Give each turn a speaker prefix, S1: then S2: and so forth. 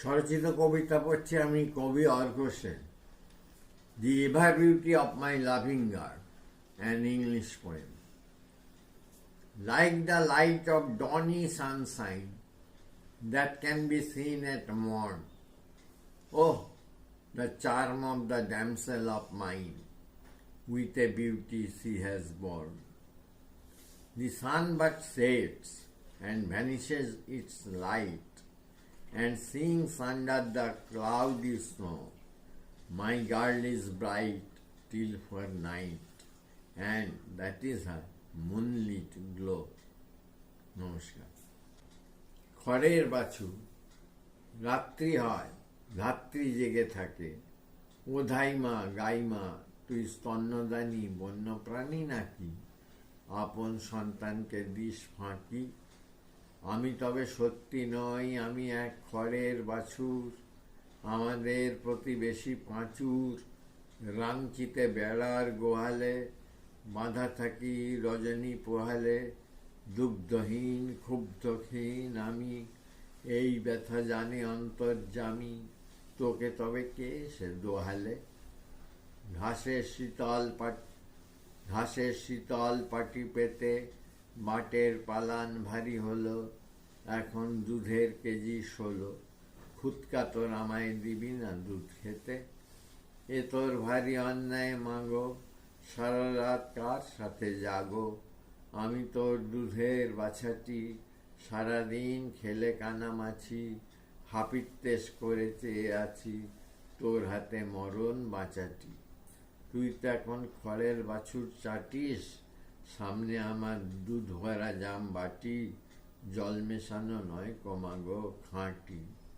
S1: স্বরচিত কবিতা পড়ছি আমি কবি Argha Sen the ever beauty of my loving guard an English poem Like the light of dawny sunshine that can be seen at morn, oh, the charm of the damsel of mine, with a beauty she has born. The sun but sets and vanishes its light, and sinks under the cloudy snow. My girl is bright till for night, and that is her moonlit glow. নমস্কার খড়ের বাছু রাত্রি হয় ধাত্রী জেগে থাকে ওধাই মা গাইমা তুই স্তন্যদানী বন্যপ্রাণী নাকি আপন সন্তানকে দিস ফাঁকি আমি তবে সত্যি নই, আমি এক খড়ের বাছুর, আমাদের প্রতিবেশী পাঁচুর। রাঞ্চিতে বেড়ার গোহালে, বাঁধা থাকি রজনী পোহালে, দুগ্ধহীন, ক্ষুব্ধহীন আমি। এই ব্যথা জানে অন্তর্জামি তোকে তবে কে সে দোহালে? ঘাসের শীতল পাট ঘাসের শীতল পাটি পেতে বাটের পালান ভারী হলো, এখন দুধের কেজি ষোলো। খুৎকা তোর আমায় দিবি না দুধ খেতে? এ তোর ভারী অন্যায় মাগো, সারা রাত কার সাথে জাগো? আমি তোর দুধের বাছাটি, সারাদিন খেলে কানামাছি হাপিত্তেশ করে চেয়ে আছি তোর হাতে মরণ বাঁচাটি। তুই তো এখন খড়ের বাছুর চাটিস? সামনে আমার দুধ ভরা জাম বাটি জল মেশানো নয় কমাগো খাঁটি।